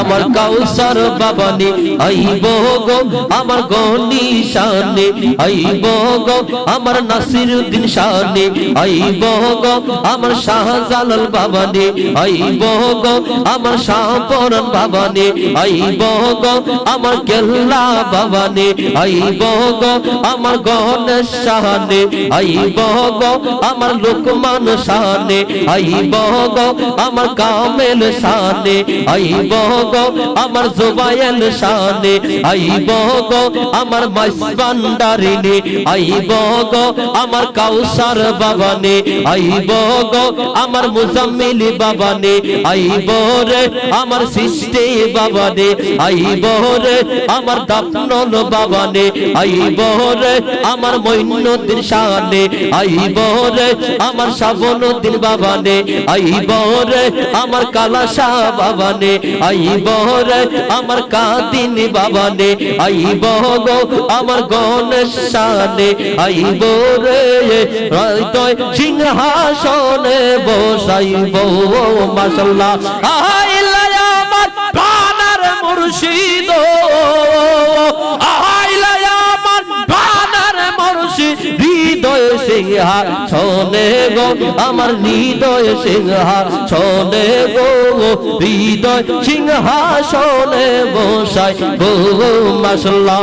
আমার কাউসার বাবানি আইব গো আমার গনি শানে আইব গো আমার নাসির উদ্দিন শানে আইব গো আমার শাহজালাল বাবানি আইব গো আমার শাহপরন বাবানি আইব গো আমার কেল্লা আইব গো আমার গণেশ শাহানে আইব গো আমার লোকমান শাহানে আইব গো আমার কামেল শাহানে আইব গো আমার জুবায়েল শাহানে আইব গো আমার মাইসবান্ডারিনে আইব গো আমার কাউসার বাবানে আইব গো আমার মুজাম্মিল বাবানে আইব রে, আমার সৃষ্টি বাবানে আইব রে, আমার দাপনল বাবানে আইব রে, আমার মইনুদ্দিন শাহানে আইব বরে আমার শাবন দিন বাবানে, আই বরে, আমার কালা শাহ বাবানে, আই বরে, আমার কাদিন বাবানে, আই বগ, আমার গণেশ শানে, আই বরে রায় সিংহাসনে বসাইব মাসাল্লাহ আহ সিংহা ছনে গো আমার হৃদয় সিংহা ছনে গো হৃদয় সিংহাসনে বসাই গো মাসাল্লাহ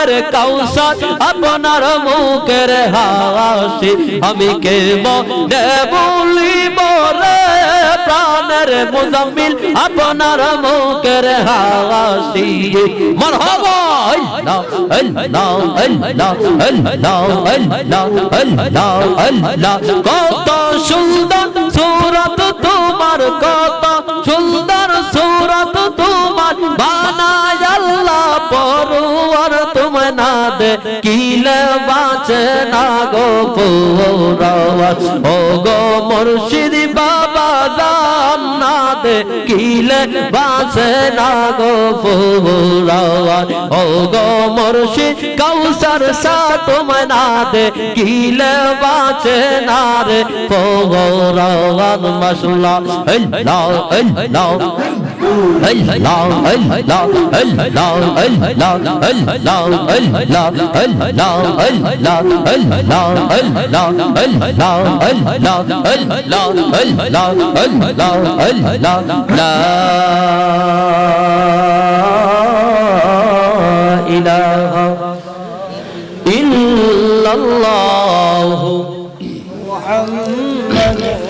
প্রাণের কাউসার আপনার মুখের হাসি। আমি কে মনে বলিব রে প্রাণের মুজাম্মিল আপনার মুখের হাসি। মারহাবা আল্লাহ কত সুন্দর সুরত তোমার কত কিলে বাঁচে না গো পৌরওয়ার ও গো মুর্শিদ বাবা জান না দে কিলে বাঁচে না গো পৌরওয়ার ও গো মুর্শিদ কৌসর সা তুমি না দে কিলে বাঁচে না রে পৌরওয়ার মাসুল্লাহ আল্লাহ আল্লাহ إله إلا الله محمد